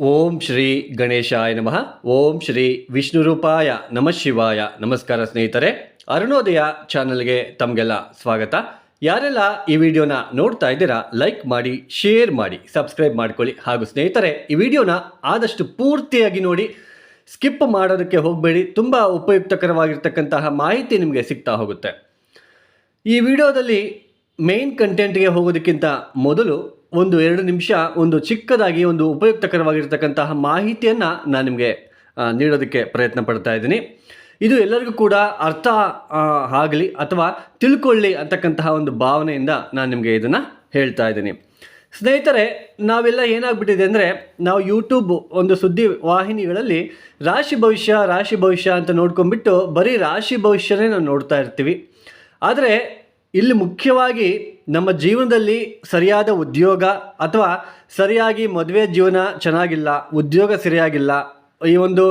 ಓಂ ಶ್ರೀ ಗಣೇಶಾಯ ನಮಃ. ಓಂ ಶ್ರೀ ವಿಷ್ಣು ರೂಪಾಯ ನಮಃ ಶಿವಾಯ. ನಮಸ್ಕಾರ ಸ್ನೇಹಿತರೆ, ಅರುಣೋದಯ ಚಾನಲ್ಗೆ ತಮಗೆಲ್ಲ ಸ್ವಾಗತ. ಯಾರೆಲ್ಲ ಈ ವಿಡಿಯೋನ ನೋಡ್ತಾ ಇದ್ದೀರಾ, ಲೈಕ್ ಮಾಡಿ, ಶೇರ್ ಮಾಡಿ, ಸಬ್ಸ್ಕ್ರೈಬ್ ಮಾಡ್ಕೊಳ್ಳಿ. ಹಾಗೂ ಸ್ನೇಹಿತರೆ, ಈ ವಿಡಿಯೋನ ಆದಷ್ಟು ಪೂರ್ತಿಯಾಗಿ ನೋಡಿ, ಸ್ಕಿಪ್ ಮಾಡೋದಕ್ಕೆ ಹೋಗಬೇಡಿ. ತುಂಬ ಉಪಯುಕ್ತಕರವಾಗಿರ್ತಕ್ಕಂತಹ ಮಾಹಿತಿ ನಿಮಗೆ ಸಿಗ್ತಾ ಹೋಗುತ್ತೆ. ಈ ವಿಡಿಯೋದಲ್ಲಿ ಮೇನ್ ಕಂಟೆಂಟ್ಗೆ ಹೋಗೋದಕ್ಕಿಂತ ಮೊದಲು ಒಂದು ಎರಡು ನಿಮಿಷ ಒಂದು ಚಿಕ್ಕದಾಗಿ ಒಂದು ಉಪಯುಕ್ತಕರವಾಗಿರ್ತಕ್ಕಂತಹ ಮಾಹಿತಿಯನ್ನು ನಾನು ನಿಮಗೆ ನೀಡೋದಕ್ಕೆ ಪ್ರಯತ್ನ ಪಡ್ತಾ ಇದ್ದೀನಿ. ಇದು ಎಲ್ಲರಿಗೂ ಕೂಡ ಅರ್ಥ ಆಗಲಿ ಅಥವಾ ತಿಳ್ಕೊಳ್ಳಿ ಅಂತಕ್ಕಂತಹ ಒಂದು ಭಾವನೆಯಿಂದ ನಾನು ನಿಮಗೆ ಇದನ್ನು ಹೇಳ್ತಾ ಇದ್ದೀನಿ. ಸ್ನೇಹಿತರೆ, ನಾವೆಲ್ಲ ಏನಾಗ್ಬಿಟ್ಟಿದೆ ಅಂದರೆ, ನಾವು ಯೂಟ್ಯೂಬ್ ಒಂದು ಸುದ್ದಿ ವಾಹಿನಿಗಳಲ್ಲಿ ರಾಶಿ ಭವಿಷ್ಯ ರಾಶಿ ಭವಿಷ್ಯ ಅಂತ ನೋಡ್ಕೊಂಡ್ಬಿಟ್ಟು ಬರೀ ರಾಶಿ ಭವಿಷ್ಯನೇ ನಾವು ನೋಡ್ತಾ ಇರ್ತೀವಿ. ಆದರೆ ಇಲ್ಲಿ ಮುಖ್ಯವಾಗಿ ನಮ್ಮ ಜೀವನದಲ್ಲಿ ಸರಿಯಾದ ಉದ್ಯೋಗ ಅಥವಾ ಸರಿಯಾಗಿ ಮದುವೆ ಜೀವನ ಚೆನ್ನಾಗಿಲ್ಲ, ಉದ್ಯೋಗ ಸರಿಯಾಗಿಲ್ಲ, ಈ ಒಂದು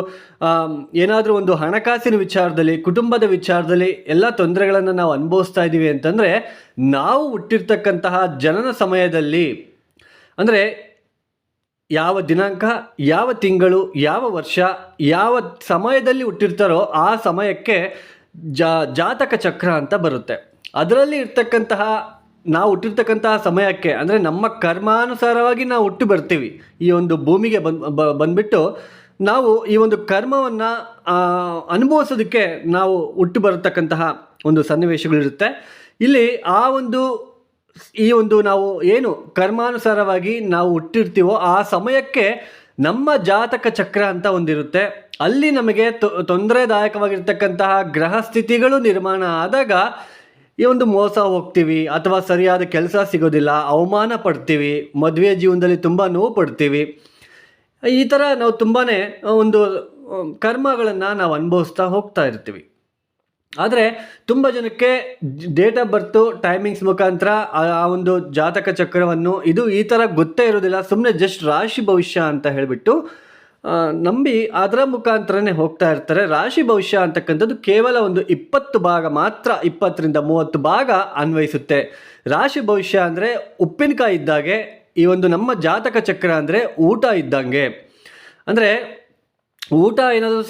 ಏನಾದರೂ ಒಂದು ಹಣಕಾಸಿನ ವಿಚಾರದಲ್ಲಿ, ಕುಟುಂಬದ ವಿಚಾರದಲ್ಲಿ ಎಲ್ಲ ತೊಂದರೆಗಳನ್ನು ನಾವು ಅನುಭವಿಸ್ತಾ ಇದ್ದೀವಿ ಅಂತಂದರೆ, ನಾವು ಹುಟ್ಟಿರ್ತಕ್ಕಂತಹ ಜನನ ಸಮಯದಲ್ಲಿ, ಅಂದರೆ ಯಾವ ದಿನಾಂಕ, ಯಾವ ತಿಂಗಳು, ಯಾವ ವರ್ಷ, ಯಾವ ಸಮಯದಲ್ಲಿ ಹುಟ್ಟಿರ್ತಾರೋ ಆ ಸಮಯಕ್ಕೆ ಜಾತಕ ಚಕ್ರ ಅಂತ ಬರುತ್ತೆ. ಅದರಲ್ಲಿ ಇರ್ತಕ್ಕಂತಹ, ನಾವು ಹುಟ್ಟಿರ್ತಕ್ಕಂತಹ ಸಮಯಕ್ಕೆ, ಅಂದರೆ ನಮ್ಮ ಕರ್ಮಾನುಸಾರವಾಗಿ ನಾವು ಹುಟ್ಟು ಬರ್ತೀವಿ. ಈ ಒಂದು ಭೂಮಿಗೆ ಬಂದು ಬಂದ್ಬಿಟ್ಟು ನಾವು ಈ ಒಂದು ಕರ್ಮವನ್ನು ಅನುಭವಿಸೋದಕ್ಕೆ ನಾವು ಹುಟ್ಟು ಬರತಕ್ಕಂತಹ ಒಂದು ಸನ್ನಿವೇಶಗಳಿರುತ್ತೆ. ಇಲ್ಲಿ ಆ ಒಂದು, ಈ ಒಂದು ನಾವು ಏನು ಕರ್ಮಾನುಸಾರವಾಗಿ ನಾವು ಹುಟ್ಟಿರ್ತೀವೋ ಆ ಸಮಯಕ್ಕೆ ನಮ್ಮ ಜಾತಕ ಚಕ್ರ ಅಂತ ಒಂದಿರುತ್ತೆ. ಅಲ್ಲಿ ನಮಗೆ ತೊಂದರೆದಾಯಕವಾಗಿರ್ತಕ್ಕಂತಹ ಗ್ರಹ ಸ್ಥಿತಿಗಳು ನಿರ್ಮಾಣ ಆದಾಗ ಈ ಒಂದು ಮೋಸ ಹೋಗ್ತೀವಿ ಅಥವಾ ಸರಿಯಾದ ಕೆಲಸ ಸಿಗೋದಿಲ್ಲ, ಅವಮಾನ ಪಡ್ತೀವಿ, ಮದುವೆ ಜೀವನದಲ್ಲಿ ತುಂಬ ನೋವು ಪಡ್ತೀವಿ. ಈ ಥರ ನಾವು ತುಂಬಾ ಒಂದು ಕರ್ಮಗಳನ್ನು ನಾವು ಅನುಭವಿಸ್ತಾ ಹೋಗ್ತಾ ಇರ್ತೀವಿ. ಆದರೆ ತುಂಬ ಜನಕ್ಕೆ ಡೇಟ್ ಆಫ್ ಬರ್ತು ಟೈಮಿಂಗ್ಸ್ ಮುಖಾಂತರ ಆ ಒಂದು ಜಾತಕ ಚಕ್ರವನ್ನು ಇದು ಈ ಥರ ಗೊತ್ತೇ ಇರೋದಿಲ್ಲ. ಸುಮ್ಮನೆ ಜಸ್ಟ್ ರಾಶಿ ಭವಿಷ್ಯ ಅಂತ ಹೇಳಿಬಿಟ್ಟು ನಂಬಿ ಅದರ ಮುಖಾಂತರನೇ ಹೋಗ್ತಾ ಇರ್ತಾರೆ. ರಾಶಿ ಭವಿಷ್ಯ ಅಂತಕ್ಕಂಥದ್ದು ಕೇವಲ ಒಂದು ಇಪ್ಪತ್ತು ಭಾಗ ಮಾತ್ರ, ಇಪ್ಪತ್ತರಿಂದ ಮೂವತ್ತು ಭಾಗ ಅನ್ವಯಿಸುತ್ತೆ. ರಾಶಿ ಭವಿಷ್ಯ ಅಂದರೆ ಉಪ್ಪಿನಕಾಯಿ ಇದ್ದಾಗೆ, ಈ ಒಂದು ನಮ್ಮ ಜಾತಕ ಚಕ್ರ ಅಂದರೆ ಊಟ ಇದ್ದಂಗೆ. ಅಂದರೆ ಊಟ ಏನಾದರೂ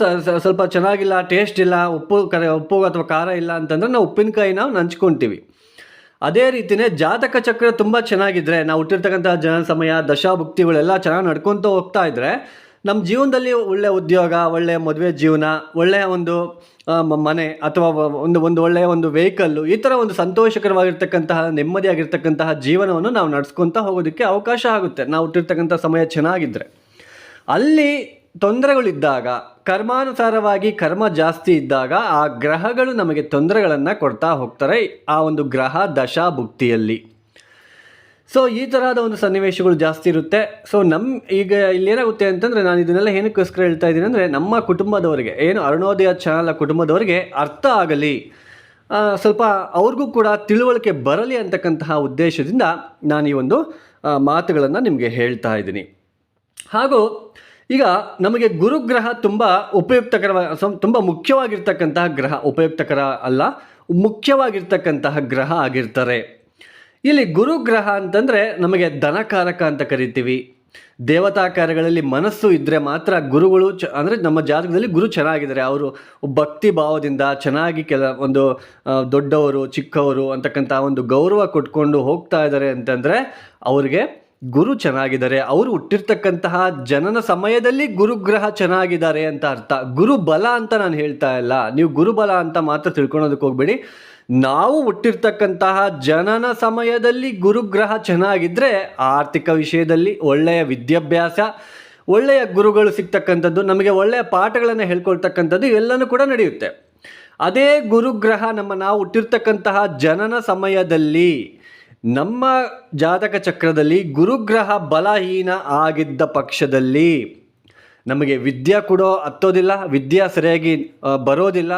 ಸ್ವಲ್ಪ ಚೆನ್ನಾಗಿಲ್ಲ ಟೇಸ್ಟ್ ಇಲ್ಲ, ಉಪ್ಪು ಕರೆ, ಉಪ್ಪು ಅಥವಾ ಖಾರ ಇಲ್ಲ ಅಂತಂದರೆ ನಾವು ಉಪ್ಪಿನಕಾಯಿ ನಾವು ನಂಚ್ಕೊತೀವಿ. ಅದೇ ರೀತಿಯೇ ಜಾತಕ ಚಕ್ರ ತುಂಬ ಚೆನ್ನಾಗಿದ್ದರೆ ನಾವು ಹುಟ್ಟಿರ್ತಕ್ಕಂಥ ಜನ ಸಮಯ, ದಶಾಭುಕ್ತಿಗಳೆಲ್ಲ ಚೆನ್ನಾಗಿ ನಡ್ಕೊತ ಹೋಗ್ತಾ ಇದ್ದರೆ ನಮ್ಮ ಜೀವನದಲ್ಲಿ ಒಳ್ಳೆಯ ಉದ್ಯೋಗ ಒಳ್ಳೆಯ ಮದುವೆ ಜೀವನ ಒಳ್ಳೆಯ ಒಂದು ಮನೆ ಅಥವಾ ಒಂದು ಒಂದು ಒಳ್ಳೆಯ ಒಂದು ವೆಹಿಕಲ್ಲು ಈ ಥರ ಒಂದು ಸಂತೋಷಕರವಾಗಿರ್ತಕ್ಕಂತಹ, ನೆಮ್ಮದಿಯಾಗಿರ್ತಕ್ಕಂತಹ ಜೀವನವನ್ನು ನಾವು ನಡ್ಸ್ಕೊತಾ ಹೋಗೋದಕ್ಕೆ ಅವಕಾಶ ಆಗುತ್ತೆ. ನಾವು ಹುಟ್ಟಿರ್ತಕ್ಕಂಥ ಸಮಯ ಚೆನ್ನಾಗಿದ್ದರೆ ಅಲ್ಲಿ ತೊಂದರೆಗಳಿದ್ದಾಗ, ಕರ್ಮಾನುಸಾರವಾಗಿ ಕರ್ಮ ಜಾಸ್ತಿ ಇದ್ದಾಗ ಆ ಗ್ರಹಗಳು ನಮಗೆ ತೊಂದರೆಗಳನ್ನು ಕೊಡ್ತಾ ಹೋಗ್ತಾರೆ. ಆ ಒಂದು ಗ್ರಹ ದಶಾ ಭುಕ್ತಿಯಲ್ಲಿ ಸೊ ಈ ತರಹದ ಒಂದು ಸನ್ನಿವೇಶಗಳು ಜಾಸ್ತಿ ಇರುತ್ತೆ. ಸೊ ನಮ್ಮ ಈಗ ಇಲ್ಲಿ ಏನಾಗುತ್ತೆ ಅಂತಂದರೆ ನಾನು ಇದನ್ನೆಲ್ಲ ಏನಕ್ಕೋಸ್ಕರ ಹೇಳ್ತಾ ಇದ್ದೀನಿ ಅಂದರೆ ನಮ್ಮ ಕುಟುಂಬದವರಿಗೆ, ಏನು ಅರುಣೋದಯ ಚಾನಲ್ ಕುಟುಂಬದವರಿಗೆ ಅರ್ಥ ಆಗಲಿ ಸ್ವಲ್ಪ ಅವ್ರಿಗೂ ಕೂಡ ತಿಳುವಳಿಕೆ ಬರಲಿ ಅಂತಕ್ಕಂತಹ ಉದ್ದೇಶದಿಂದ ನಾನು ಈ ಒಂದು ಮಾತುಗಳನ್ನು ನಿಮಗೆ ಹೇಳ್ತಾ ಇದ್ದೀನಿ. ಹಾಗೂ ಈಗ ನಮಗೆ ಗುರುಗ್ರಹ ತುಂಬ ಉಪಯುಕ್ತಕರ ತುಂಬ ಮುಖ್ಯವಾಗಿರ್ತಕ್ಕಂತಹ ಗ್ರಹ, ಉಪಯುಕ್ತಕರ ಅಲ್ಲ, ಮುಖ್ಯವಾಗಿರ್ತಕ್ಕಂತಹ ಗ್ರಹ ಆಗಿರ್ತಾರೆ. ಇಲ್ಲಿ ಗುರುಗ್ರಹ ಅಂತಂದರೆ ನಮಗೆ ಧನಕಾರಕ ಅಂತ ಕರಿತೀವಿ. ದೇವತಾ ಕಾರ್ಯಗಳಲ್ಲಿ ಮನಸ್ಸು ಇದ್ದರೆ ಮಾತ್ರ ಗುರುಗಳು ಚ, ಅಂದರೆ ನಮ್ಮ ಜಾತಕದಲ್ಲಿ ಗುರು ಚೆನ್ನಾಗಿದ್ದಾರೆ. ಅವರು ಭಕ್ತಿ ಭಾವದಿಂದ ಚೆನ್ನಾಗಿ ಕೆಲ, ಒಂದು ದೊಡ್ಡವರು, ಚಿಕ್ಕವರು ಅಂತಕ್ಕಂಥ ಒಂದು ಗೌರವ ಕೊಟ್ಕೊಂಡು ಹೋಗ್ತಾ ಇದ್ದಾರೆ ಅಂತಂದರೆ ಅವ್ರಿಗೆ ಗುರು ಚೆನ್ನಾಗಿದ್ದಾರೆ. ಅವರು ಹುಟ್ಟಿರ್ತಕ್ಕಂತಹ ಜನನ ಸಮಯದಲ್ಲಿ ಗುರುಗ್ರಹ ಚೆನ್ನಾಗಿದ್ದಾರೆ ಅಂತ ಅರ್ಥ. ಗುರು ಬಲ ಅಂತ ನಾನು ಹೇಳ್ತಾ ಇಲ್ಲ. ನೀವು ಗುರುಬಲ ಅಂತ ಮಾತ್ರ ತಿಳ್ಕೊಳೋದಕ್ಕೆ ಹೋಗ್ಬೇಡಿ. ನಾವು ಹುಟ್ಟಿರ್ತಕ್ಕಂತಹ ಜನನ ಸಮಯದಲ್ಲಿ ಗುರುಗ್ರಹ ಚೆನ್ನಾಗಿದ್ದರೆ ಆರ್ಥಿಕ ವಿಷಯದಲ್ಲಿ ಒಳ್ಳೆಯ ವಿದ್ಯಾಭ್ಯಾಸ, ಒಳ್ಳೆಯ ಗುರುಗಳು ಸಿಗ್ತಕ್ಕಂಥದ್ದು, ನಮಗೆ ಒಳ್ಳೆಯ ಪಾಠಗಳನ್ನು ಹೇಳ್ಕೊಳ್ತಕ್ಕಂಥದ್ದು ಎಲ್ಲನೂ ಕೂಡ ನಡೆಯುತ್ತೆ. ಅದೇ ಗುರುಗ್ರಹ ನಮ್ಮ ನಾವು ಹುಟ್ಟಿರ್ತಕ್ಕಂತಹ ಜನನ ಸಮಯದಲ್ಲಿ ನಮ್ಮ ಜಾತಕ ಚಕ್ರದಲ್ಲಿ ಗುರುಗ್ರಹ ಬಲಹೀನ ಆಗಿದ್ದ ಪಕ್ಷದಲ್ಲಿ ನಮಗೆ ವಿದ್ಯೆ ಕೂಡ ಹತ್ತೋದಿಲ್ಲ, ವಿದ್ಯೆ ಸರಿಯಾಗಿ ಬರೋದಿಲ್ಲ,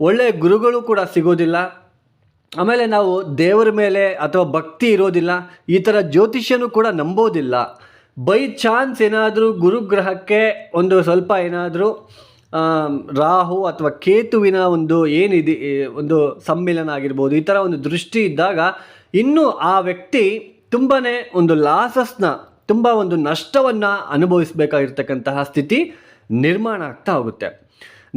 ಒಳ್ಳೆಯ ಗುರುಗಳು ಕೂಡ ಸಿಗೋದಿಲ್ಲ. ಆಮೇಲೆ ನಾವು ದೇವರ ಮೇಲೆ ಅಥವಾ ಭಕ್ತಿ ಇರೋದಿಲ್ಲ, ಈ ಥರ ಜ್ಯೋತಿಷ್ಯನೂ ಕೂಡ ನಂಬೋದಿಲ್ಲ. ಬೈ ಚಾನ್ಸ್ ಏನಾದರೂ ಗುರುಗ್ರಹಕ್ಕೆ ಒಂದು ಸ್ವಲ್ಪ ಏನಾದರೂ ರಾಹು ಅಥವಾ ಕೇತುವಿನ ಒಂದು ಏನಿದೆ ಒಂದು ಸಮ್ಮಿಲನ ಆಗಿರ್ಬೋದು, ಈ ಥರ ಒಂದು ದೃಷ್ಟಿ ಇದ್ದಾಗ ಇನ್ನೂ ಆ ವ್ಯಕ್ತಿ ತುಂಬಾ ಒಂದು ಲಾಸಸ್ನ, ತುಂಬ ಒಂದು ನಷ್ಟವನ್ನು ಅನುಭವಿಸಬೇಕಾಗಿರ್ತಕ್ಕಂತಹ ಸ್ಥಿತಿ ನಿರ್ಮಾಣ ಆಗ್ತಾ ಹೋಗುತ್ತೆ.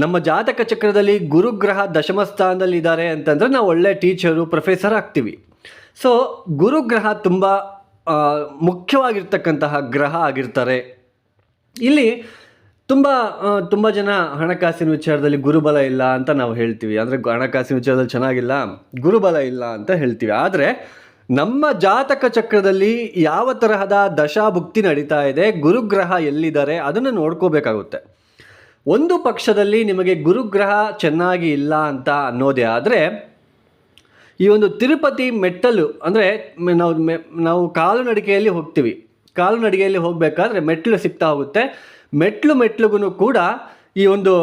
ನಮ್ಮ ಜಾತಕ ಚಕ್ರದಲ್ಲಿ ಗುರುಗ್ರಹ ದಶಮ ಸ್ಥಾನದಲ್ಲಿ ಇದ್ದಾರೆ ಅಂತಂದರೆ ನಾವು ಒಳ್ಳೆ ಟೀಚರು, ಪ್ರೊಫೆಸರ್ ಆಗ್ತೀವಿ. ಸೊ ಗುರುಗ್ರಹ ತುಂಬ ಮುಖ್ಯವಾಗಿರ್ತಕ್ಕಂತಹ ಗ್ರಹ ಆಗಿರ್ತಾರೆ. ಇಲ್ಲಿ ತುಂಬ ತುಂಬ ಜನ ಹಣಕಾಸಿನ ವಿಚಾರದಲ್ಲಿ ಗುರುಬಲ ಇಲ್ಲ ಅಂತ ನಾವು ಹೇಳ್ತೀವಿ. ಅಂದರೆ ಹಣಕಾಸಿನ ವಿಚಾರದಲ್ಲಿ ಚೆನ್ನಾಗಿಲ್ಲ, ಗುರುಬಲ ಇಲ್ಲ ಅಂತ ಹೇಳ್ತೀವಿ. ಆದರೆ ನಮ್ಮ ಜಾತಕ ಚಕ್ರದಲ್ಲಿ ಯಾವ ತರಹದ ದಶಾಭುಕ್ತಿ ನಡೀತಾ ಇದೆ, ಗುರುಗ್ರಹ ಎಲ್ಲಿದ್ದಾರೆ, ಅದನ್ನು ನೋಡ್ಕೋಬೇಕಾಗುತ್ತೆ. ಒಂದು ಪಕ್ಷದಲ್ಲಿ ನಿಮಗೆ ಗುರುಗ್ರಹ ಚೆನ್ನಾಗಿ ಇಲ್ಲ ಅಂತ ಅನ್ನೋದೇ ಆದರೆ, ಈ ಒಂದು ತಿರುಪತಿ ಮೆಟ್ಟಲು, ಅಂದರೆ ನಾವು ನಾವು ಕಾಲು ನಡಿಗೆಯಲ್ಲಿ ಹೋಗ್ತೀವಿ. ಕಾಲು ನಡಿಗೆಯಲ್ಲಿ ಹೋಗಬೇಕಾದ್ರೆ ಮೆಟ್ಲು ಸಿಗ್ತಾ ಹೋಗುತ್ತೆ. ಮೆಟ್ಲು ಮೆಟ್ಲುಗೂ ಕೂಡ ಈ ಒಂದು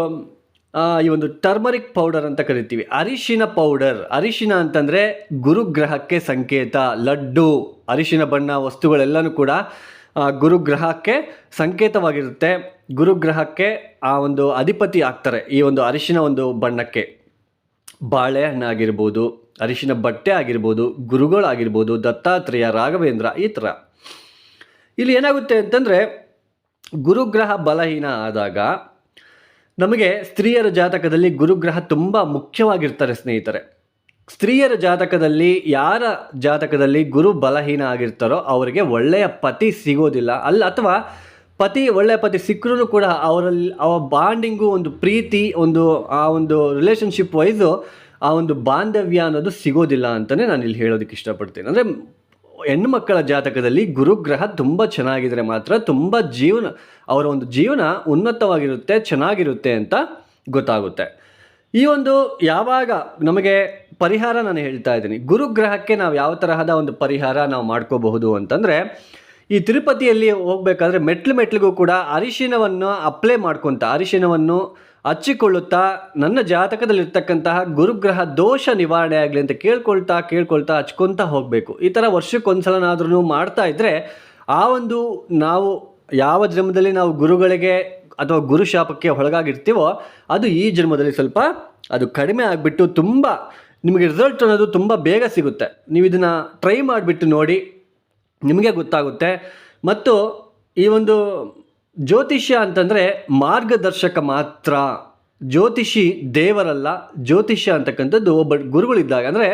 ಈ ಒಂದು ಟರ್ಮರಿಕ್ ಪೌಡರ್ ಅಂತ ಕರಿತೀವಿ. ಅರಿಶಿನ ಪೌಡರ್. ಅರಿಶಿನ ಅಂತಂದರೆ ಗುರುಗ್ರಹಕ್ಕೆ ಸಂಕೇತ, ಲಡ್ಡು, ಅರಿಶಿನ ಬಣ್ಣ ವಸ್ತುಗಳೆಲ್ಲನೂ ಕೂಡ ಗುರುಗ್ರಹಕ್ಕೆ ಸಂಕೇತವಾಗಿರುತ್ತೆ. ಗುರುಗ್ರಹಕ್ಕೆ ಆ ಒಂದು ಅಧಿಪತಿ ಆಗ್ತಾರೆ. ಈ ಒಂದು ಅರಿಶಿನ ಒಂದು ಬಣ್ಣಕ್ಕೆ. ಬಾಳೆಹಣ್ಣಾಗಿರ್ಬೋದು, ಅರಿಶಿನ ಬಟ್ಟೆ ಆಗಿರ್ಬೋದು, ಗುರುಗಳಾಗಿರ್ಬೋದು, ದತ್ತಾತ್ರೇಯ, ರಾಘವೇಂದ್ರ ಈ ಥರ. ಇಲ್ಲಿ ಏನಾಗುತ್ತೆ ಅಂತಂದರೆ, ಗುರುಗ್ರಹ ಬಲಹೀನ ಆದಾಗ ನಮಗೆ ಸ್ತ್ರೀಯರ ಜಾತಕದಲ್ಲಿ ಗುರುಗ್ರಹ ತುಂಬ ಮುಖ್ಯವಾಗಿರ್ತಾರೆ ಸ್ನೇಹಿತರೆ. ಸ್ತ್ರೀಯರ ಜಾತಕದಲ್ಲಿ ಯಾರ ಜಾತಕದಲ್ಲಿ ಗುರು ಬಲಹೀನ ಆಗಿರ್ತಾರೋ ಅವರಿಗೆ ಒಳ್ಳೆಯ ಪತಿ ಸಿಗೋದಿಲ್ಲ. ಅಲ್ಲ, ಅಥವಾ ಪತಿ ಒಳ್ಳೆಯ ಪತಿ ಸಿಕ್ಕರೂ ಕೂಡ ಅವರಲ್ಲಿ ಅವರ ಬಾಂಡಿಂಗು ಒಂದು ಪ್ರೀತಿ, ಒಂದು, ಆ ಒಂದು ರಿಲೇಷನ್ಶಿಪ್ ವೈಸು ಆ ಒಂದು ಬಾಂಧವ್ಯ ಅನ್ನೋದು ಸಿಗೋದಿಲ್ಲ ಅಂತಲೇ ನಾನು ಇಲ್ಲಿ ಹೇಳೋದಕ್ಕೆ ಇಷ್ಟಪಡ್ತೀನಿ. ಅಂದರೆ ಹೆಣ್ಣು ಮಕ್ಕಳ ಜಾತಕದಲ್ಲಿ ಗುರುಗ್ರಹ ತುಂಬ ಚೆನ್ನಾಗಿದ್ರೆ ಮಾತ್ರ ತುಂಬ ಜೀವನ, ಅವರ ಒಂದು ಜೀವನ ಉನ್ನತವಾಗಿರುತ್ತೆ, ಚೆನ್ನಾಗಿರುತ್ತೆ ಅಂತ ಗೊತ್ತಾಗುತ್ತೆ. ಈ ಒಂದು ಯಾವಾಗ ನಮಗೆ ಪರಿಹಾರ ನಾನು ಹೇಳ್ತಾ ಇದ್ದೀನಿ. ಗುರುಗ್ರಹಕ್ಕೆ ನಾವು ಯಾವ ತರಹದ ಒಂದು ಪರಿಹಾರ ನಾವು ಮಾಡ್ಕೋಬಹುದು ಅಂತಂದರೆ ಈ ತಿರುಪತಿಯಲ್ಲಿ ಹೋಗಬೇಕಾದ್ರೆ ಮೆಟ್ಲು ಮೆಟ್ಲಿಗೂ ಕೂಡ ಅರಿಶಿನವನ್ನು ಅಪ್ಲೈ ಮಾಡ್ಕೊತ ಅರಿಶಿನವನ್ನು ಹಚ್ಚಿಕೊಳ್ಳುತ್ತಾ, ನನ್ನ ಜಾತಕದಲ್ಲಿರ್ತಕ್ಕಂತಹ ಗುರುಗ್ರಹ ದೋಷ ನಿವಾರಣೆ ಆಗಲಿ ಅಂತ ಕೇಳ್ಕೊಳ್ತಾ ಕೇಳ್ಕೊಳ್ತಾ ಹಚ್ಕೊತಾ ಹೋಗಬೇಕು. ಈ ಥರ ವರ್ಷಕ್ಕೊಂದ್ಸಲನಾದ್ರೂ ಮಾಡ್ತಾ ಇದ್ದರೆ ಆ ಒಂದು ನಾವು ಯಾವ ಜನ್ಮದಲ್ಲಿ ನಾವು ಗುರುಗಳಿಗೆ ಅಥವಾ ಗುರು ಶಾಪಕ್ಕೆ ಒಳಗಾಗಿರ್ತೀವೋ, ಅದು ಈ ಜನ್ಮದಲ್ಲಿ ಸ್ವಲ್ಪ ಅದು ಕಡಿಮೆ ಆಗಿಬಿಟ್ಟು ತುಂಬ ನಿಮಗೆ ರಿಸಲ್ಟ್ ಅನ್ನೋದು ತುಂಬ ಬೇಗ ಸಿಗುತ್ತೆ. ನೀವು ಇದನ್ನು ಟ್ರೈ ಮಾಡಿಬಿಟ್ಟು ನೋಡಿ ನಿಮಗೆ ಗೊತ್ತಾಗುತ್ತೆ. ಮತ್ತು ಈ ಒಂದು ಜ್ಯೋತಿಷ್ಯ ಅಂತಂದರೆ ಮಾರ್ಗದರ್ಶಕ ಮಾತ್ರ. ಜ್ಯೋತಿಷಿ ದೇವರಲ್ಲ, ಜ್ಯೋತಿಷ್ಯ ಅಂತಕ್ಕಂಥದ್ದು ಒಬ್ಬ ಗುರುಗಳಿದ್ದಾಗ. ಅಂದರೆ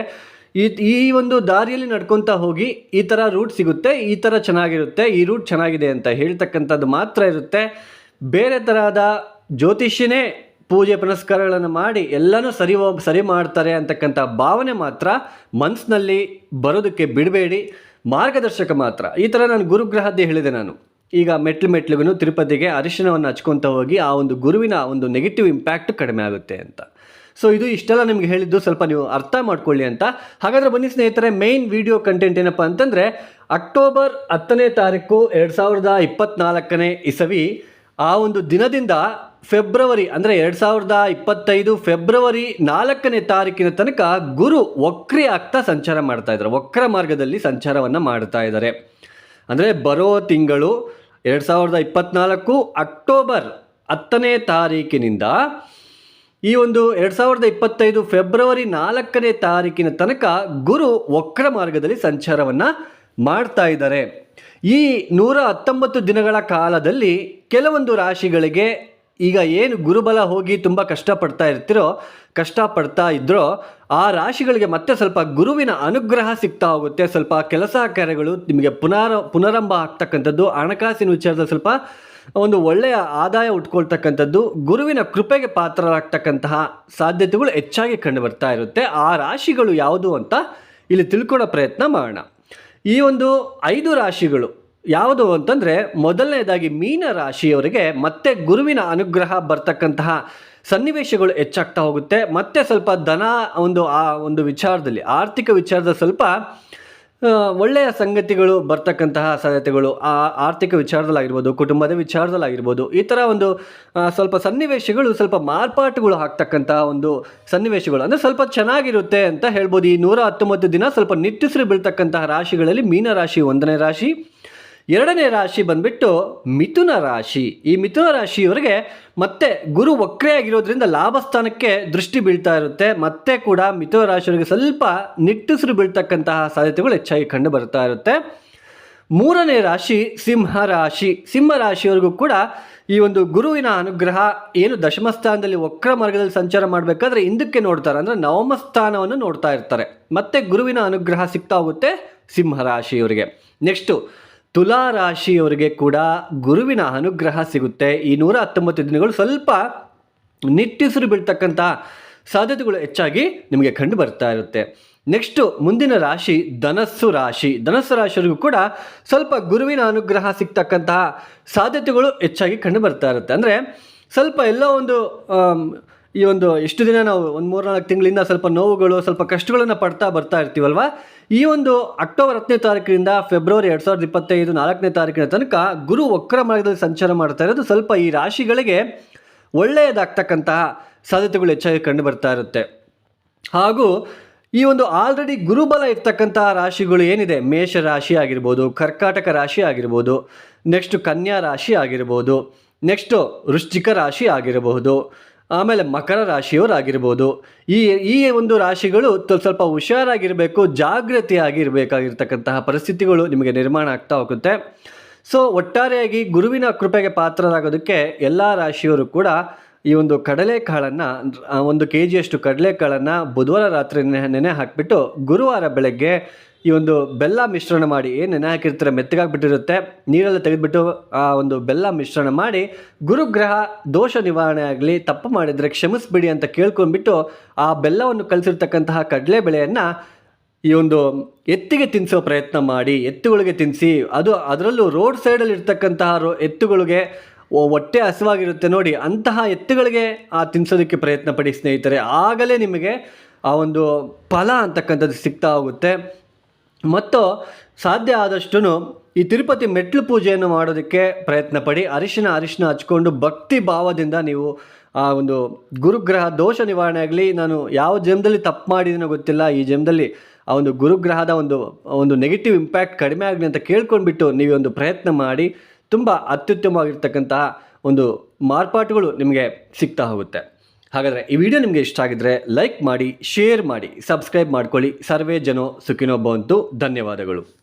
ಈ ಈ ಒಂದು ದಾರಿಯಲ್ಲಿ ನಡ್ಕೊತಾ ಹೋಗಿ ಈ ಥರ ರೂಟ್ ಸಿಗುತ್ತೆ, ಈ ಥರ ಚೆನ್ನಾಗಿರುತ್ತೆ, ಈ ರೂಟ್ ಚೆನ್ನಾಗಿದೆ ಅಂತ ಹೇಳ್ತಕ್ಕಂಥದ್ದು ಮಾತ್ರ ಇರುತ್ತೆ. ಬೇರೆ ಥರದ ಜ್ಯೋತಿಷ್ಯನೇ ಪೂಜೆ ಪುನಸ್ಕಾರಗಳನ್ನು ಮಾಡಿ ಎಲ್ಲನೂ ಸರಿ ಹೋಗಿ, ಸರಿ ಮಾಡ್ತಾರೆ ಅಂತಕ್ಕಂಥ ಭಾವನೆ ಮಾತ್ರ ಮನಸ್ಸಿನಲ್ಲಿ ಬರೋದಕ್ಕೆ ಬಿಡಬೇಡಿ. ಮಾರ್ಗದರ್ಶಕ ಮಾತ್ರ. ಈ ಥರ ನಾನು ಗುರುಗ್ರಹದ್ದೇ ಹೇಳಿದೆ ನಾನು. ಈಗ ಮೆಟ್ಲು ಮೆಟ್ಲುಗೂ ತಿರುಪತಿಗೆ ಅರಿಶಿನವನ್ನು ಹಚ್ಕೊತ ಹೋಗಿ ಆ ಒಂದು ಗುರುವಿನ ಒಂದು ನೆಗೆಟಿವ್ ಇಂಪ್ಯಾಕ್ಟ್ ಕಡಿಮೆ ಆಗುತ್ತೆ ಅಂತ. ಸೊ ಇದು ಇಷ್ಟೆಲ್ಲ ನಿಮಗೆ ಹೇಳಿದ್ದು ಸ್ವಲ್ಪ ನೀವು ಅರ್ಥ ಮಾಡ್ಕೊಳ್ಳಿ ಅಂತ. ಹಾಗಾದರೆ ಬನ್ನಿ ಸ್ನೇಹಿತರೆ ಮೇನ್ ವಿಡಿಯೋ ಕಂಟೆಂಟ್ ಏನಪ್ಪ ಅಂತಂದರೆ, ಅಕ್ಟೋಬರ್ ಹತ್ತನೇ ತಾರೀಕು ಎರಡು ಸಾವಿರದ ಇಪ್ಪತ್ತ್ನಾಲ್ಕನೇ ಇಸವಿ ಆ ಒಂದು ದಿನದಿಂದ ಫೆಬ್ರವರಿ, ಅಂದರೆ ಎರಡು ಸಾವಿರದ ಇಪ್ಪತ್ತೈದು ಫೆಬ್ರವರಿ ನಾಲ್ಕನೇ ತಾರೀಕಿನ ತನಕ ಗುರು ವಕ್ರಿ ಆಗ್ತಾ ಸಂಚಾರ ಮಾಡ್ತಾ ಇದ್ದಾರೆ. ವಕ್ರ ಮಾರ್ಗದಲ್ಲಿ ಸಂಚಾರವನ್ನು ಮಾಡ್ತಾ ಇದ್ದಾರೆ. ಅಂದರೆ ಬರೋ ತಿಂಗಳು ಎರಡು ಸಾವಿರದ ಇಪ್ಪತ್ನಾಲ್ಕು ಅಕ್ಟೋಬರ್ ಹತ್ತನೇ ತಾರೀಕಿನಿಂದ ಈ ಒಂದು ಎರಡು ಸಾವಿರದ ಇಪ್ಪತ್ತೈದು ಫೆಬ್ರವರಿ ನಾಲ್ಕನೇ ತಾರೀಕಿನ ತನಕ ಗುರು ವಕ್ರ ಮಾರ್ಗದಲ್ಲಿ ಸಂಚಾರವನ್ನು ಮಾಡ್ತಾ ಇದ್ದಾರೆ. ಈ ನೂರ ಹತ್ತೊಂಬತ್ತು ದಿನಗಳ ಕಾಲದಲ್ಲಿ ಕೆಲವೊಂದು ರಾಶಿಗಳಿಗೆ ಈಗ ಏನು ಗುರುಬಲ ಹೋಗಿ ತುಂಬ ಕಷ್ಟಪಡ್ತಾ ಇರ್ತಿರೋ, ಕಷ್ಟಪಡ್ತಾ ಇದ್ರೋ, ಆ ರಾಶಿಗಳಿಗೆ ಮತ್ತೆ ಸ್ವಲ್ಪ ಗುರುವಿನ ಅನುಗ್ರಹ ಸಿಗ್ತಾ ಹೋಗುತ್ತೆ. ಸ್ವಲ್ಪ ಕೆಲಸ ಕಾರ್ಯಗಳು ನಿಮಗೆ ಪುನರ, ಪುನರಂಭ ಆಗ್ತಕ್ಕಂಥದ್ದು, ಹಣಕಾಸಿನ ವಿಚಾರದಲ್ಲಿ ಸ್ವಲ್ಪ ಒಂದು ಒಳ್ಳೆಯ ಆದಾಯ ಉಟ್ಕೊಳ್ತಕ್ಕಂಥದ್ದು, ಗುರುವಿನ ಕೃಪೆಗೆ ಪಾತ್ರರಾಗ್ತಕ್ಕಂತಹ ಸಾಧ್ಯತೆಗಳು ಹೆಚ್ಚಾಗಿ ಕಂಡು ಬರ್ತಾ ಇರುತ್ತೆ. ಆ ರಾಶಿಗಳು ಯಾವುದು ಅಂತ ಇಲ್ಲಿ ತಿಳ್ಕೊಳ್ಳೋ ಪ್ರಯತ್ನ ಮಾಡೋಣ. ಈ ಒಂದು ಐದು ರಾಶಿಗಳು ಯಾವುದು ಅಂತಂದರೆ ಮೊದಲನೇದಾಗಿ ಮೀನ ರಾಶಿಯವರಿಗೆ ಮತ್ತೆ ಗುರುವಿನ ಅನುಗ್ರಹ ಬರ್ತಕ್ಕಂತಹ ಸನ್ನಿವೇಶಗಳು ಹೆಚ್ಚಾಗ್ತಾ ಹೋಗುತ್ತೆ. ಮತ್ತೆ ಸ್ವಲ್ಪ ಧನ ಒಂದು, ಆ ಒಂದು ವಿಚಾರದಲ್ಲಿ, ಆರ್ಥಿಕ ವಿಚಾರದ ಸ್ವಲ್ಪ ಒಳ್ಳೆಯ ಸಂಗತಿಗಳು ಬರ್ತಕ್ಕಂತಹ ಸಾಧ್ಯತೆಗಳು, ಆ ಆರ್ಥಿಕ ವಿಚಾರದಲ್ಲಾಗಿರ್ಬೋದು, ಕುಟುಂಬದ ವಿಚಾರದಲ್ಲಾಗಿರ್ಬೋದು, ಈ ಥರ ಒಂದು ಸ್ವಲ್ಪ ಸನ್ನಿವೇಶಗಳು, ಸ್ವಲ್ಪ ಮಾರ್ಪಾಟುಗಳು ಆಗ್ತಕ್ಕಂತಹ ಒಂದು ಸನ್ನಿವೇಶಗಳು. ಅಂದರೆ ಸ್ವಲ್ಪ ಚೆನ್ನಾಗಿರುತ್ತೆ ಅಂತ ಹೇಳ್ಬೋದು. ಈ ನೂರ ಹತ್ತೊಂಬತ್ತು ದಿನ ಸ್ವಲ್ಪ ನಿಟ್ಟುಸಿರು ಬೀಳ್ತಕ್ಕಂತಹ ರಾಶಿಗಳಲ್ಲಿ ಮೀನ ರಾಶಿ ಒಂದನೇ ರಾಶಿ ಎರಡನೇ ರಾಶಿ ಬಂದ್ಬಿಟ್ಟು ಮಿಥುನ ರಾಶಿ. ಈ ಮಿಥುನ ರಾಶಿಯವರಿಗೆ ಮತ್ತೆ ಗುರು ವಕ್ರೆ ಆಗಿರೋದ್ರಿಂದ ಲಾಭ ಸ್ಥಾನಕ್ಕೆ ದೃಷ್ಟಿ ಬೀಳ್ತಾ ಇರುತ್ತೆ. ಮತ್ತೆ ಕೂಡ ಮಿಥುನ ರಾಶಿಯವರಿಗೆ ಸ್ವಲ್ಪ ನಿಟ್ಟುಸಿರು ಬೀಳ್ತಕ್ಕಂತಹ ಸಾಧ್ಯತೆಗಳು ಹೆಚ್ಚಾಗಿ ಕಂಡು ಬರ್ತಾ ಇರುತ್ತೆ. ಮೂರನೇ ರಾಶಿ ಸಿಂಹ ರಾಶಿ. ಸಿಂಹ ರಾಶಿಯವರೆಗೂ ಕೂಡ ಈ ಒಂದು ಗುರುವಿನ ಅನುಗ್ರಹ ಏನು ದಶಮ ಸ್ಥಾನದಲ್ಲಿ ವಕ್ರ ಮಾರ್ಗದಲ್ಲಿ ಸಂಚಾರ ಮಾಡಬೇಕಾದ್ರೆ ಹಿಂದಕ್ಕೆ ನೋಡ್ತಾರೆ. ಅಂದರೆ ನವಮ ಸ್ಥಾನವನ್ನು ನೋಡ್ತಾ ಇರ್ತಾರೆ. ಮತ್ತೆ ಗುರುವಿನ ಅನುಗ್ರಹ ಸಿಗ್ತಾ ಹೋಗುತ್ತೆ ಸಿಂಹ ರಾಶಿಯವರಿಗೆ. ನೆಕ್ಸ್ಟು ತುಲಾ ರಾಶಿಯವರಿಗೆ ಕೂಡ ಗುರುವಿನ ಅನುಗ್ರಹ ಸಿಗುತ್ತೆ. ಈ ನೂರ ಹತ್ತೊಂಬತ್ತು ದಿನಗಳು ಸ್ವಲ್ಪ ನಿಟ್ಟಿಸಿರು ಬೀಳ್ತಕ್ಕಂಥ ಸಾಧ್ಯತೆಗಳು ಹೆಚ್ಚಾಗಿ ನಿಮಗೆ ಕಂಡು ಬರ್ತಾ ಇರುತ್ತೆ. ನೆಕ್ಸ್ಟು ಮುಂದಿನ ರಾಶಿ ಧನಸ್ಸು ರಾಶಿ. ಧನಸ್ಸು ರಾಶಿಯವರಿಗೂ ಕೂಡ ಸ್ವಲ್ಪ ಗುರುವಿನ ಅನುಗ್ರಹ ಸಿಗ್ತಕ್ಕಂತಹ ಸಾಧ್ಯತೆಗಳು ಹೆಚ್ಚಾಗಿ ಕಂಡು ಬರ್ತಾ ಇರುತ್ತೆ. ಅಂದರೆ ಸ್ವಲ್ಪ ಎಲ್ಲ ಒಂದು ಈ ಒಂದು ಎಷ್ಟು ದಿನ ನಾವು ಒಂದು ಮೂರ್ನಾಲ್ಕು ತಿಂಗಳಿಂದ ಸ್ವಲ್ಪ ನೋವುಗಳು, ಸ್ವಲ್ಪ ಕಷ್ಟಗಳನ್ನು ಪಡ್ತಾ ಬರ್ತಾ ಇರ್ತೀವಲ್ವ? ಈ ಒಂದು ಅಕ್ಟೋಬರ್ ಹತ್ತನೇ ತಾರೀಕಿನಿಂದ ಫೆಬ್ರವರಿ ಎರಡು ಸಾವಿರದ ಇಪ್ಪತ್ತೈದು ನಾಲ್ಕನೇ ತಾರೀಕಿನ ತನಕ ಗುರು ವಕ್ರ ಮಾರ್ಗದಲ್ಲಿ ಸಂಚಾರ ಮಾಡ್ತಾ ಇರೋದು ಸ್ವಲ್ಪ ಈ ರಾಶಿಗಳಿಗೆ ಒಳ್ಳೆಯದಾಗ್ತಕ್ಕಂತಹ ಸಾಧ್ಯತೆಗಳು ಹೆಚ್ಚಾಗಿ ಕಂಡು ಬರ್ತಾ ಇರುತ್ತೆ. ಹಾಗೂ ಈ ಒಂದು ಆಲ್ರೆಡಿ ಗುರುಬಲ ಇರ್ತಕ್ಕಂತಹ ರಾಶಿಗಳು ಏನಿದೆ? ಮೇಷ ರಾಶಿ ಆಗಿರ್ಬೋದು, ಕರ್ಕಾಟಕ ರಾಶಿ ಆಗಿರ್ಬೋದು ನೆಕ್ಸ್ಟ್ ಕನ್ಯಾ ರಾಶಿ ಆಗಿರ್ಬೋದು ನೆಕ್ಸ್ಟು ವೃಶ್ಚಿಕ ರಾಶಿ ಆಗಿರಬಹುದು ಆಮೇಲೆ ಮಕರ ರಾಶಿಯವರಾಗಿರ್ಬೋದು. ಈ ಈ ಒಂದು ರಾಶಿಗಳು ಸ್ವಲ್ಪ ಹುಷಾರಾಗಿರಬೇಕು, ಜಾಗೃತಿಯಾಗಿರಬೇಕಾಗಿರ್ತಕ್ಕಂತಹ ಪರಿಸ್ಥಿತಿಗಳು ನಿಮಗೆ ನಿರ್ಮಾಣ ಆಗ್ತಾ ಹೋಗುತ್ತೆ. ಸೊ, ಒಟ್ಟಾರೆಯಾಗಿ ಗುರುವಿನ ಕೃಪೆಗೆ ಪಾತ್ರರಾಗೋದಕ್ಕೆ ಎಲ್ಲ ರಾಶಿಯವರು ಕೂಡ ಈ ಒಂದು ಕಡಲೆಕಾಳನ್ನು ಒಂದು ಕೆ ಜಿಯಷ್ಟು ಕಡಲೆಕಾಳನ್ನು ಬುಧವಾರ ರಾತ್ರಿ ನೆನೆ ಹಾಕಿಬಿಟ್ಟು ಗುರುವಾರ ಬೆಳಗ್ಗೆ ಈ ಒಂದು ಬೆಲ್ಲ ಮಿಶ್ರಣ ಮಾಡಿ ಏನು ನೆನೆ ಹಾಕಿರ್ತಾರೆ, ಮೆತ್ತಗಾಗ್ಬಿಟ್ಟಿರುತ್ತೆ, ನೀರೆಲ್ಲ ತೆಗೆದುಬಿಟ್ಟು ಆ ಒಂದು ಬೆಲ್ಲ ಮಿಶ್ರಣ ಮಾಡಿ ಗುರುಗ್ರಹ, ದೋಷ ನಿವಾರಣೆ ಆಗಲಿ, ತಪ್ಪು ಮಾಡಿದರೆ ಕ್ಷಮಿಸ್ಬಿಡಿ ಅಂತ ಕೇಳ್ಕೊಂಡ್ಬಿಟ್ಟು ಆ ಬೆಲ್ಲವನ್ನು ಕಲಿಸಿರ್ತಕ್ಕಂತಹ ಕಡಲೆಬೇಳೆಯನ್ನು ಈ ಒಂದು ಎತ್ತಿಗೆ ತಿನ್ನಿಸೋ ಪ್ರಯತ್ನ ಮಾಡಿ, ಎತ್ತುಗಳಿಗೆ ತಿನ್ನಿಸಿ ಅದು ಅದರಲ್ಲೂ ರೋಡ್ ಸೈಡಲ್ಲಿ ಇರ್ತಕ್ಕಂತಹ ರೋ ಎತ್ತುಗಳಿಗೆ ಹೊಟ್ಟೆ ಹಸಿವಾಗಿರುತ್ತೆ ನೋಡಿ, ಅಂತಹ ಎತ್ತುಗಳಿಗೆ ಆ ತಿನ್ನಿಸೋದಕ್ಕೆ ಪ್ರಯತ್ನ ಪಡಿ ಸ್ನೇಹಿತರೆ, ಆಗಲೇ ನಿಮಗೆ ಆ ಒಂದು ಫಲ ಅಂತಕ್ಕಂಥದ್ದು ಸಿಗ್ತಾ ಹೋಗುತ್ತೆ. ಮತ್ತು ಸಾಧ್ಯ ಆದಷ್ಟು ಈ ತಿರುಪತಿ ಮೆಟ್ಲು ಪೂಜೆಯನ್ನು ಮಾಡೋದಕ್ಕೆ ಪ್ರಯತ್ನ ಪಡಿ ಅರಿಶಿನ ಅರಿಶಿನ ಹಚ್ಕೊಂಡು ಭಕ್ತಿ ಭಾವದಿಂದ ನೀವು ಆ ಒಂದು ಗುರುಗ್ರಹ ದೋಷ ನಿವಾರಣೆ ಆಗಲಿ, ನಾನು ಯಾವ ಜನ್ಮದಲ್ಲಿ ತಪ್ಪು ಮಾಡಿದೀನೋ ಗೊತ್ತಿಲ್ಲ, ಈ ಜನ್ಮದಲ್ಲಿ ಆ ಒಂದು ಗುರುಗ್ರಹದ ಒಂದು ಒಂದು ನೆಗೆಟಿವ್ ಇಂಪ್ಯಾಕ್ಟ್ ಕಡಿಮೆ ಆಗಲಿ ಅಂತ ಕೇಳ್ಕೊಂಡ್ಬಿಟ್ಟು ನೀವು ಒಂದು ಪ್ರಯತ್ನ ಮಾಡಿ, ತುಂಬ ಅತ್ಯುತ್ತಮವಾಗಿರ್ತಕ್ಕಂತಹ ಒಂದು ಮಾರ್ಪಾಟುಗಳು ನಿಮಗೆ ಸಿಗ್ತಾ ಹೋಗುತ್ತೆ. ಹಾಗಾದರೆ ಈ ವಿಡಿಯೋ ನಿಮಗೆ ಇಷ್ಟ ಆಗಿದ್ರೆ ಲೈಕ್ ಮಾಡಿ ಶೇರ್ ಮಾಡಿ ಸಬ್ಸ್ಕ್ರೈಬ್ ಮಾಡ್ಕೊಳ್ಳಿ. ಸರ್ವೇ ಜನೋ ಸುಖಿನೋ ಅಂತೂ ಧನ್ಯವಾದಗಳು.